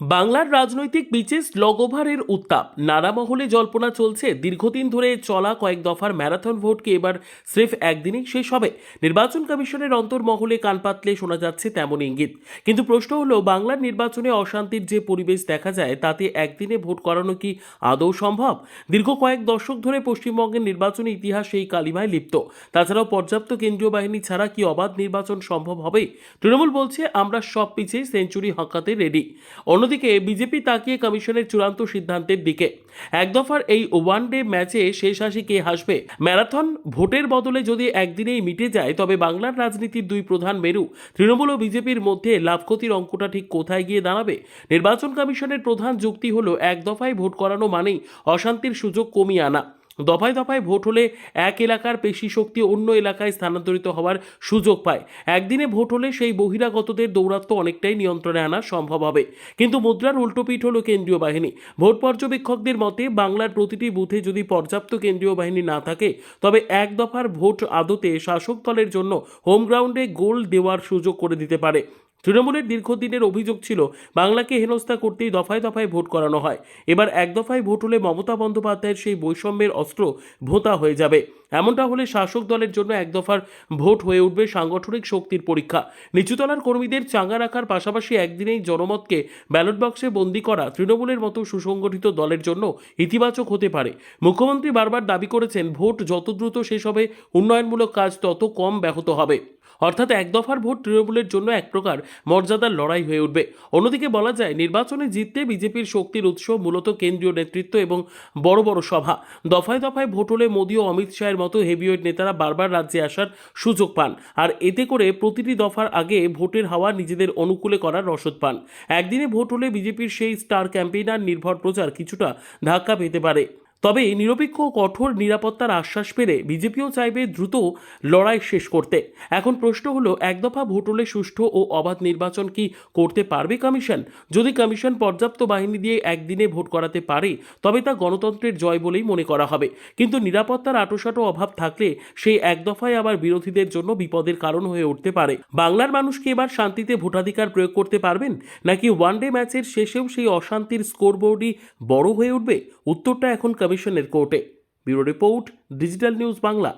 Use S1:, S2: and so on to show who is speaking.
S1: বাংলার রাজনৈতিক পিচে স্লগ উত্তাপ। নানা মহলে জল্পনা চলছে, দীর্ঘদিন ধরে চলা কয়েক দফার ম্যারাথন ভোটকে এবার স্রেফ একদিনেই শেষ হবে। নির্বাচন কমিশনের অন্তর্মহলে কান পাতলে শোনা যাচ্ছে তেমন ইঙ্গিত। কিন্তু প্রশ্ন হলো, বাংলার নির্বাচনে অশান্তির যে পরিবেশ দেখা যায়, তাতে একদিনে ভোট করানো কি আদৌ সম্ভব? দীর্ঘ কয়েক দশক ধরে পশ্চিমবঙ্গের নির্বাচনী ইতিহাস সেই কালিমায় লিপ্ত। তাছাড়াও পর্যাপ্ত কেন্দ্রীয় বাহিনী ছাড়া কি অবাধ নির্বাচন সম্ভব হবে? তৃণমূল বলছে, আমরা সব পিছিয়ে সেঞ্চুরি হাঁকাতে রেডি অন্যদিকে বিজেপি তাকিয়ে কমিশনের চূড়ান্ত সিদ্ধান্তের দিকে। এক দফার এই ওয়ান ডে ম্যাচে শেষ হাসি কে হাসবে? ম্যারাথন ভোটের বদলে যদি একদিনেই মিটে যায়, তবে বাংলার রাজনীতির দুই প্রধান মেরু। তৃণমূল ও বিজেপির মধ্যে লাভ ক্ষতির অঙ্কটা ঠিক কোথায় গিয়ে দাঁড়াবে? নির্বাচন কমিশনের প্রধান যুক্তি হলো, এক দফায় ভোট করানো মানেই অশান্তির সুযোগ কমিয়ে আনা। দফায় দফায় ভোট হলে এক এলাকার পেশি শক্তি অন্য এলাকায় স্থানান্তরিত হওয়ার সুযোগ পায়। একদিনে ভোট হলে সেই বহিরাগতদের দৌরাত্ম্য অনেকটাই নিয়ন্ত্রণে আনা সম্ভব হবে। কিন্তু মুদ্রার উল্টোপিঠ হলো কেন্দ্রীয় বাহিনী। ভোট পর্যবেক্ষকদের মতে, বাংলার প্রতিটি বুথে যদি পর্যাপ্ত কেন্দ্রীয় বাহিনী না থাকে, তবে এক দফার ভোট আদতে শাসক দলের জন্য হোম গ্রাউন্ডে গোল দেওয়ার সুযোগ করে দিতে পারে। তৃণমূলের দীর্ঘদিনের অভিযোগ ছিল, বাংলাকে হেনস্থা করতেই দফায় দফায় ভোট করানো হয়। এবার এক দফায় ভোট হলে মমতা বন্দ্যোপাধ্যায়ের সেই বৈষম্যের অস্ত্র ভোতা হয়ে যাবে। এমনটা হলে শাসক দলের জন্য এক দফার ভোট হয়ে উঠবে সাংগঠনিক শক্তির পরীক্ষা। নিচুতলার কর্মীদের চাঙ্গা রাখার পাশাপাশি একদিনেই জনমতকে ব্যালট বক্সে বন্দি করা তৃণমূলের মতো সুসংগঠিত দলের জন্য ইতিবাচক হতে পারে। মুখ্যমন্ত্রী বারবার দাবি করেছেন, ভোট যত দ্রুত শেষ হবে, উন্নয়নমূলক কাজ তত কম ব্যাহত হবে। অর্থাৎ এক দফার ভোট তৃণমূলের জন্য এক প্রকার মর্যাদার লড়াই হয়ে উঠবে। অন্যদিকে বলা যায়, নির্বাচনে জিততে বিজেপির শক্তির উৎস মূলত কেন্দ্রীয় নেতৃত্ব এবং বড় বড় সভা। দফায় দফায় ভোট হলে মোদী ও অমিত শাহের মতো হেভিওয়েট নেতারা বারবার রাজ্যে আসার সুযোগ পান। আর এতে করে প্রতিটি দফার আগে ভোটের হাওয়া নিজেদের অনুকূলে করার রসদ পান। একদিনে ভোট হলে বিজেপির সেই স্টার ক্যাম্পেইনার নির্ভর প্রচার কিছুটা ধাক্কা পেতে পারে। তবে নিরপেক্ষ কঠোর নিরাপত্তার আশ্বাস পেলে বিজেপিও চাইবে দ্রুত লড়াই শেষ করতে। এখন প্রশ্ন হলো, এক দফা ভোট হলে সুষ্ঠু ও অবাধ নির্বাচন কি করতে পারবে কমিশন? যদি কমিশন পর্যাপ্ত বাহিনী দিয়ে একদিনে ভোট করাতে পারে, তবে তা গণতন্ত্রের জয় বলেই মনে করা হবে। কিন্তু নিরাপত্তার আটোসাটো অভাব থাকলে সেই এক দফায় আবার বিরোধীদের জন্য বিপদের কারণ হয়ে উঠতে পারে। বাংলার মানুষকে এবার শান্তিতে ভোটাধিকার প্রয়োগ করতে পারবেন? নাকি ওয়ান ডে ম্যাচের শেষেও সেই অশান্তির স্কোরবোর্ডই বড় হয়ে উঠবে? উত্তরটা এখন কমিশনের কোর্টে bureau report digital news Bangla.